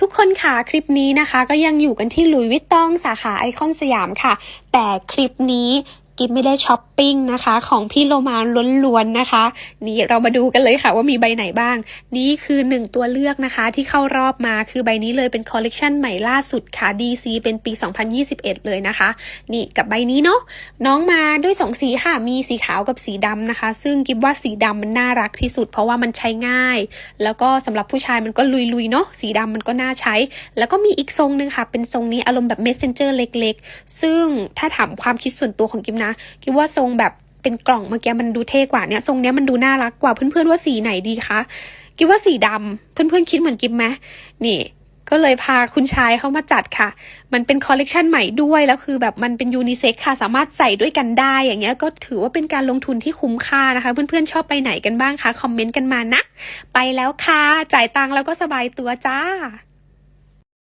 ทุกคนค่ะคลิปนี้นะคะ ก็ยังอยู่กันที่ลุยวิตตองสาขาไอคอนสยามค่ะ แต่คลิปนี้ กิฟไม่ได้ช้อปปิ้งนะคะ ของพี่โลมาล้วนๆนะคะ นี่เรามาดูกันเลยค่ะว่ามีใบไหนบ้าง นี่คือหนึ่งตัวเลือกนะคะที่เข้ารอบมาคือใบนี้เลยเป็นคอลเลกชันใหม่ล่าสุดค่ะ DC เป็นปี 2021 เลยนะคะ นี่กับใบนี้เนาะน้องมาด้วยสองสีค่ะ มีสีขาวกับสีดำนะคะ ซึ่งกิฟว่าสีดำมันน่ารักที่สุด เพราะว่ามันใช้ง่าย แล้วก็สำหรับผู้ชายมันก็ลุยๆเนาะสีดำมันก็น่าใช้ แล้วก็มีอีกทรงหนึ่งค่ะ เป็นทรงนี้อารมณ์แบบ messenger เล็ก ๆ ซึ่งถ้าถามความคิดส่วนตัวของกิมนะคิดว่าทรงแบบเป็นกล่องเมื่อกี้มันดูเท่กว่าเนี่ยทรงเนี้ยมันดูน่ารักกว่าเพื่อนๆว่าสีไหนดีคะกิมว่าสีดำเพื่อนๆคิดเหมือนกิมไหมนี่ก็เลยพาคุณชายเข้ามาจัดค่ะ มันเป็นคอลเลกชันใหม่ด้วย แล้วคือแบบมันเป็นยูนิเซ็กค่ะ สามารถใส่ด้วยกันได้ อย่างเงี้ย ก็ถือว่าเป็นการลงทุนที่คุ้มค่านะคะ เพื่อนๆชอบไปไหนกันบ้างคะ คอมเมนต์กันมานะ ไปแล้วค่ะ จ่ายตังค์แล้วก็สบายตัวจ้า